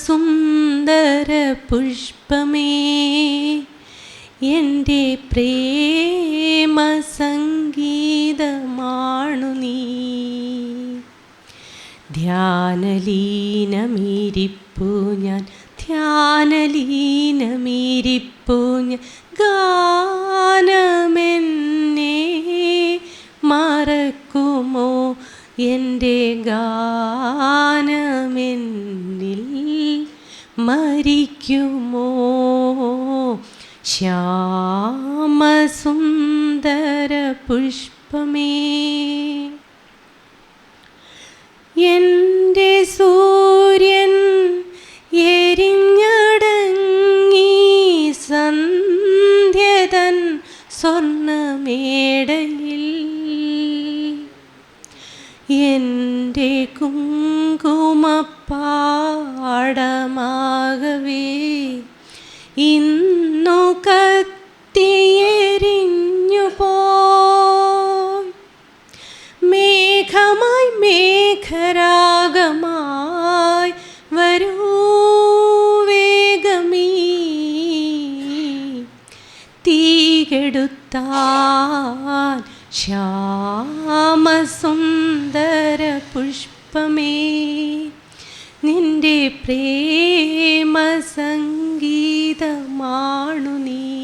ശ്യാമസുന്ദര പുഷ്പമേ എന്റെ പ്രേമ സംഗീതമാണു നീ ധ്യാനലീനമീരിപ്പു ഞാൻ ധ്യാനലീനമീരിപ്പു ഞാൻ ഗാനമെന്നെ മറക്കുമോ എന്റെ ഗാനമെന്നിൽ മരിക്കുമോ ശ്യാമസുന്ദര പുഷ്പമേ. എന്റെ സൂര്യൻ എരിഞ്ഞടങ്ങി സന്ധ്യതൻ സ്വർണമേടയിൽ എന്റെ കുങ്കുമപ്പാടമാകവേ ഇന്നു കത്തിയെരിഞ്ഞു പോയി മേഘരാഗമായി വരൂ ശ്യാമസുന്ദര പുഷ്പമേ നിന്റെ പ്രേമ സംഗീതമാണു നീ.